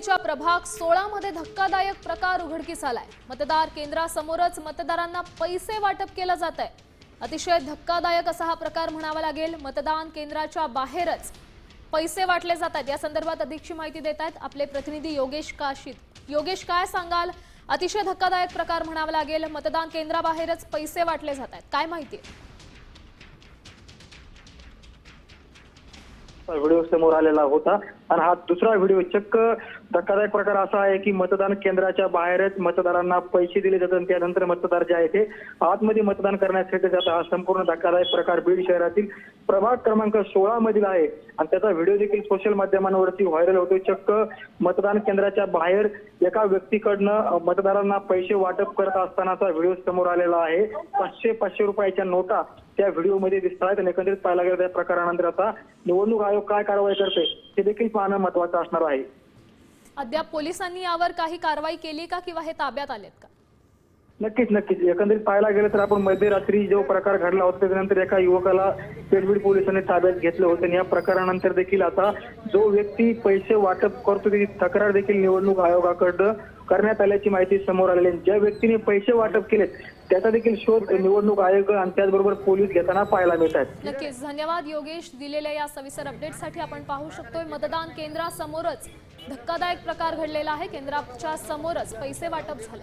पालिकेच्या प्रभाग सोळा मध्ये धक्कादायक प्रकार उघडकीस आलाय. मतदार केंद्रासमोरच मतदारांना पैसे वाटप केलं जात आहे अतिशय धक्कादायक असा हा प्रकार म्हणावा लागेल. मतदान केंद्राच्या बाहेरच पैसे वाटले जात आहेत या संदर्भात अधिकची माहिती देत आहेत आपले प्रतिनिधी योगेश काशीत. योगेश काय सांगाल? अतिशय धक्कादायक प्रकार म्हणावा लागेल. मतदान केंद्राबाहेरच पैसे वाटले जात आहेत काय माहिती आहे? व्हिडिओ समोर आलेला होता. आणि हा दुसरा व्हिडिओ चक्क धक्कादायक प्रकार असा आहे की मतदान केंद्राच्या बाहेरच मतदारांना पैसे दिले जातात आणि त्यानंतर मतदार जे आहे ते आतमध्ये मतदान करण्यासाठी जातात हा संपूर्ण धक्कादायक प्रकार बीड शहरातील प्रभाग क्रमांक सोळा मधील आहे. आणि त्याचा व्हिडिओ देखील सोशल माध्यमांवरती व्हायरल होतो चक्क मतदान केंद्राच्या बाहेर एका व्यक्तीकडनं मतदारांना पैसे वाटप करत असतानाचा व्हिडिओ समोर आलेला आहे. पाचशे पाचशे रुपयाच्या नोटा त्या व्हिडिओमध्ये दिसत आहेत आणि एकंदरीत पाहायला गेलं त्या प्रकारानंतर आता निवडणूक आयोग काय कारवाई करते हे देखील पाहणं महत्वाचं असणार आहे. अद्याप पोलिसांनी यावर काही कारवाई केली का किंवा हे ताब्यात आलेत का? नक्कीच नक्कीच. एकंदरीत पाहायला गेलं तर आपण मध्यरात्री जो प्रकार घडला होता त्याच्यानंतर एका युवकाला पेडबीड पोलिसांनी ताब्यात घेतलं होतं आणि या प्रकारानंतर देखील आता जो व्यक्ती पैसे वाटप करतो त्याची तक्रार देखील निवडणूक आयोगाकडं करण्यात आल्याची माहिती समोर आलेली आहे. ज्या व्यक्तीने पैसे वाटप केलेत त्याचा देखील शोध निवडणूक आयोग आणि त्याचबरोबर पोलीस घेताना पाहायला मिळतात नक्कीच. धन्यवाद योगेश दिलेल्या या सविस्तर अपडेटसाठी आपण पाहू शकतोय मतदान केंद्रासमोरच धक्कादायक प्रकार घडलेला आहे. केंद्राच्या समोरच पैसे वाटप झाले.